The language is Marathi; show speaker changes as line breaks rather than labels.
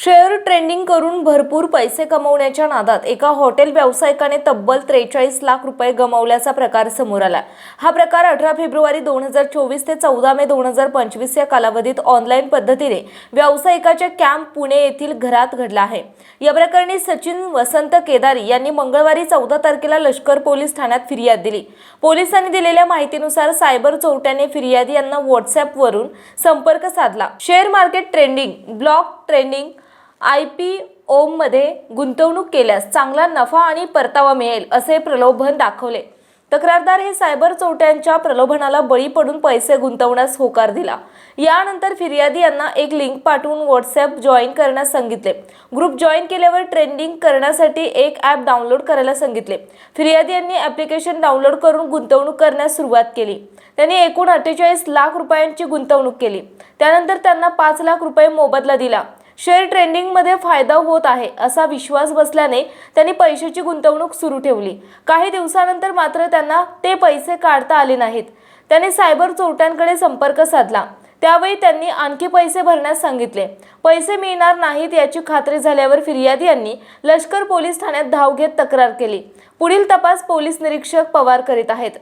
शेअर ट्रेंडिंग करून भरपूर पैसे कमवण्याच्या नादात एका हॉटेल व्यावसायिकाने तब्बल त्रेचाळीस लाख रुपये गमावल्याचा प्रकार समोर आला. हा प्रकार अठरा फेब्रुवारी दोन हजार चोवीस ते चौदा मे दोन हजार पंचवीस या कालावधीत ऑनलाईन पद्धतीने व्यावसायिकाच्या कॅम्प पुणे येथील घरात घडला आहे. या प्रकरणी सचिन वसंत केदारी यांनी मंगळवारी चौदा तारखेला लष्कर पोलीस ठाण्यात फिर्याद दिली. पोलिसांनी दिलेल्या माहितीनुसार सायबर चोरट्याने फिर्यादी यांना व्हॉट्सअपवरून संपर्क साधला. Share market trending block trending I P ओममध्ये गुंतवणूक केल्यास चांगला नफा आणि परतावा मिळेल असे प्रलोभन दाखवले. तक्रारदार हे सायबर चोट्यांच्या प्रलोभनाला बळी पडून पैसे गुंतवण्यास होकार दिला. यानंतर फिर्यादी यांना एक लिंक पाठवून व्हॉट्सॲप जॉईन करण्यास सांगितले. ग्रुप जॉईन केल्यावर ट्रेंडिंग करण्यासाठी एक ॲप डाउनलोड करायला सांगितले. फिर्यादी यांनी ॲप्लिकेशन डाउनलोड करून गुंतवणूक करण्यास सुरुवात केली. त्यांनी एकूण अठ्ठेचाळीस लाख रुपयांची गुंतवणूक केली. त्यानंतर त्यांना पाच लाख रुपये मोबदला दिला. शेअर ट्रेंडिंगमध्ये फायदा होत आहे असा विश्वास बसल्याने त्यांनी पैशाची गुंतवणूक सुरू ठेवली. काही दिवसानंतर मात्र त्यांना ते पैसे काढता आले नाहीत. त्याने सायबर चोरट्यांकडे संपर्क साधला. त्यावेळी त्यांनी आणखी पैसे भरण्यास सांगितले. पैसे मिळणार नाहीत याची खात्री झाल्यावर फिर्यादी यांनी लष्कर पोलीस ठाण्यात धाव घेत तक्रार केली. पुढील तपास पोलीस निरीक्षक पवार करीत आहेत.